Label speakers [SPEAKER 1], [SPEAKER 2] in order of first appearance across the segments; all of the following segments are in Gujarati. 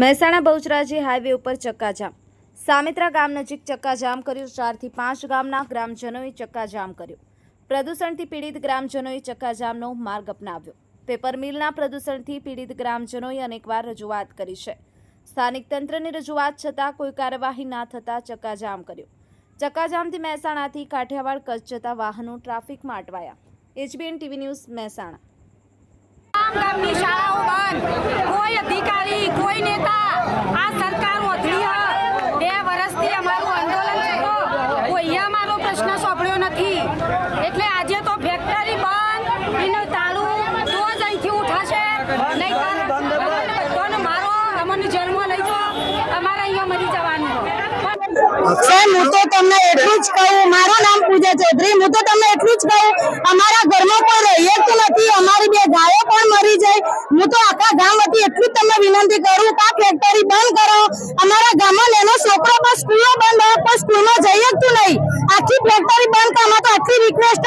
[SPEAKER 1] મહેસાણા બહુચરાજી હાઈવે ઉપર ચક્કાજામ. સામેત્રા ગામ નજીક ચક્કાજામ કર્યું. ચારથી પાંચ ગામના ગ્રામજનોએ ચક્કાજામ કર્યું. પ્રદૂષણથી પીડિત ગ્રામજનોએ ચક્કાજામનો માર્ગ અપનાવ્યો. પેપર મિલના પ્રદૂષણથી પીડિત ગ્રામજનોએ અનેકવાર રજૂઆત કરી છે. સ્થાનિક તંત્રની રજૂઆત છતાં કોઈ કાર્યવાહી ના થતાં ચક્કાજામ કર્યો. ચક્કાજામથી મહેસાણાથી કાઠિયાવાડ કચ્છ જતા વાહનો ટ્રાફિકમાં અટવાયા. HBN TV news Mehsana.
[SPEAKER 2] કોઈ અધિકારી કોઈ નેતા આ સરકાર ઓથળી હ બે વર્ષથી અમારું આંદોલન છે તો કોઈએ અમારો પ્રશ્ન સોંપડ્યો નથી એટલે આજે તો ફેક્ટરી બંધ એનો તાળું તો જ અહીંથી ઉઠાશે નહીં બધાને મારો અમને જેલમાં લઈ અમારે અહીંયા મરી જવાનું
[SPEAKER 3] તો તમને એટલું જ કહું, મારું નામ પૂજા ચૌધરી, હું તો તમને એટલું જ કહું, અમારા ઘરમાં કોઈ રહીએ જ નથી, અમારી બે ગાયો પણ મરી જાય. હું તો આખા ગામ વતી એટલું જ તમને વિનંતી કરું કે આ ફેક્ટરી બંધ કરો. અમારા ગામમાં એનો છોકરો પણ સ્કૂલો બંધ હોય, પણ સ્કૂલમાં જઈએ જ નહીં. આખી ફેક્ટરી બંધ કરવા તો આખી રિક્વેસ્ટ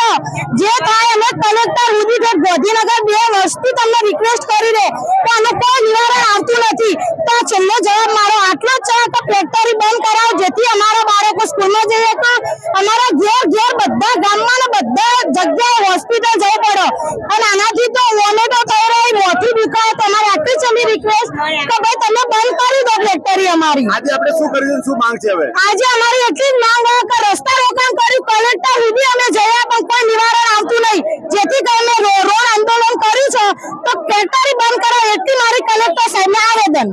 [SPEAKER 3] જે થાય અમે કલેક્ટર સુધી કે ગાંધીનગર બે વર્ષથી તમને રિક્વેસ્ટ કરી દે તો આનું કોઈ નિવારણ આવતું નથી તો આ છેલ્લો જવાબ મારો આટલો જ છે કે ફેક્ટરી બંધ કરાવો જેથી અમારા બાળકો સ્કૂલમાં જઈએ તો અમારા ઘેર ઘેર બધા ગામમાં ને બધા જગ્યાએ હોસ્પિટલ જવું પડે. અને આનાથી તો વોમેટો થઈ રહી મોથી દુખાય તમારે આટલી અમારી રિક્વેસ્ટ કે ભાઈ તમે બંધ કરી દો ફેક્ટરી અમારી.
[SPEAKER 4] આજે આપણે શું કર્યું શું માંગ છે હવે?
[SPEAKER 3] આજે અમારી એટલી જ માંગ કે રસ્તા રોકાણ કર્યું કલેક્ટર સુધી અમે જયા પણ કોઈ નિવારણ આવતું નહીં. જેથી કરીને રો- રોડ આંદોલન કર્યું છે તો ફેક્ટરી બંધ કરો એટલી મારી કલેક્ટર સાહેબને આવેદન.